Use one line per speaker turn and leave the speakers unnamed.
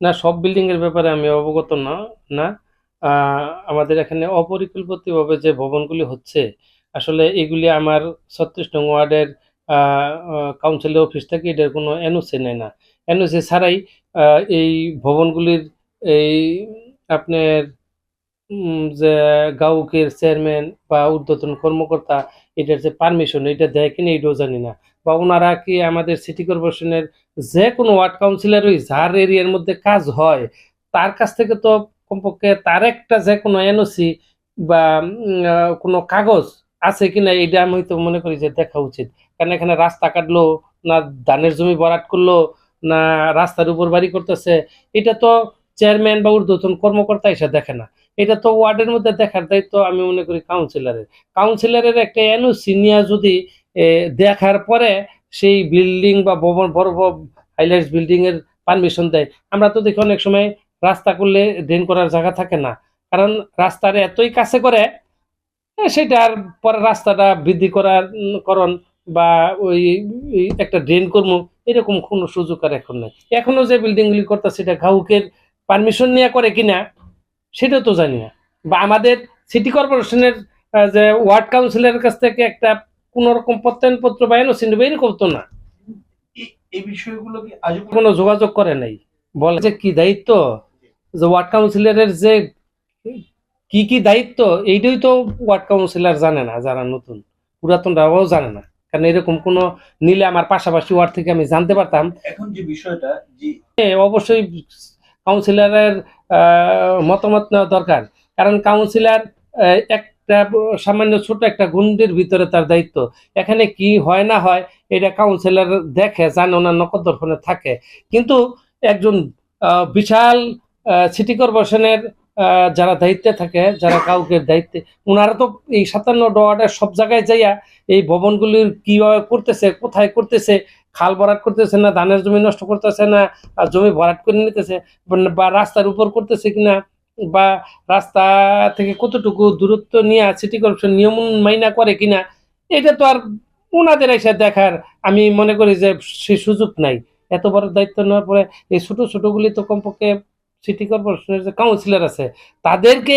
না, সব বিল্ডিং এর ব্যাপারে আমি অবগত না না। আমাদের এখানে অপরিকল্পিতভাবে যে ভবনগুলি হচ্ছে, আসলে এগুলি আমার ছত্রিশ নং ওয়ার্ডের কাউন্সিলের অফিস থেকে এটার কোনো এনওসি নেয় না। এনওসি ছাড়াই এই ভবনগুলির, এই আপনার যে গাউকের চেয়ারম্যান বা ঊর্ধ্বতন কর্মকর্তা, এটার যে পারমিশন এটা দেয় কিনা এটাও জানি না। বা ওনারা কি আমাদের সিটি কর্পোরেশনের যে কোনো ওয়ার্ড কাউন্সিলরই যার এরিয়ার মধ্যে কাজ হয়, তার কাছ থেকে তো কমপক্ষে তার একটা যে কোনো এনওসি বা কোনো কাগজ আছে কিনা, এটা আমি তো মনে করি যে দেখা উচিত। কারণ এখানে রাস্তা কাটলো, না ধানের জমি ভরাট করল, না রাস্তার উপর বাড়ি করতেছে, এটা তো চেয়ারম্যান বা ঊর্ধ্বতন কর্মকর্তা এসে দেখে না। এটা তো ওয়ার্ডের মধ্যে দেখার দায়িত্ব আমি মনে করি কাউন্সিলরের কাউন্সিলরের একটা এনওসি নিয়ে যদি দেখার পরে সেই বিল্ডিং বা ভবন, বড় হাইলাইটস বিল্ডিং এর পারমিশন দেয়। আমরা তো দেখি অনেক সময় রাস্তা করলে ড্রেন করার জায়গা থাকে না। কারণ রাস্তার এতই কাছে করে সেটার পরে রাস্তাটা বৃদ্ধি করার, করণ বা ওই একটা ড্রেন কর্ম, এরকম কোনো সুযোগ আর এখন নেই। এখনও যে বিল্ডিংগুলি করতে সেটা গাউকের পারমিশন নিয়ে করে কিনা সেটাও তো জানি না। বা আমাদের সিটি কর্পোরেশনের যে ওয়ার্ড কাউন্সিলরের কাছ থেকে একটা কোন রকম প্রত্যয়নপত্র বা এনওসি নেবে এরকম তো না
এই- বিষয়গুলো কি আজও
কোনো যোগাযোগ করে নাই। বলে যে কি দায়িত্ব? যে ওয়ার্ড কাউন্সিলরের যে কি কি দায়িত্ব? এইটাই তো ওয়ার্ড কাউন্সিলর জানে না যারা নতুন। পুরাতনরাও জানে না। কারণ এরকম কোনো নিলে আমার পাশাপাশি ওয়ার্ড থেকে আমি জানতে পারতাম।
এখন যে বিষয়টা
অবশ্যই কাউন্সিলরের মতামত নেওয়া দরকার। কারণ কাউন্সিলার একটা সামান্য ছোট একটা গুন্ডির ভিতরে তার দায়িত্ব। এখানে কি হয় না হয়, এটা কাউন্সিলার দেখে, জানে, ওনার নকদর্পণে থাকে। কিন্তু একজন বিশাল সিটি কর্পোরেশনের যারা দায়িত্বে থাকে, যারা কাউকে দায়িত্বে ওনারা তো এই সাতান্ন ওয়ার্ডের সব জায়গায় যাইয়া এই ভবনগুলির কীভাবে করতেছে, কোথায় করতেছে, খাল ভরাট করতেছে না, ধানের জমি নষ্ট করতেছে না জমি ভরাট করে নিতেছে, বা রাস্তার উপর করতেছে কিনা, বা রাস্তা থেকে কতটুকু দূরত্ব নিয়ে সিটি কর্পোরেশন নিয়ম মাইনা করে কিনা, এটা তো আর ওনাদের এসে দেখার আমি মনে করি যে সে সুযোগ নাই। এত বড় দায়িত্ব নেওয়ার পরে এই ছোট ছোটগুলি তো কমপক্ষে সিটি কর্পোরেশনের যে কাউন্সিলর আছে তাদেরকে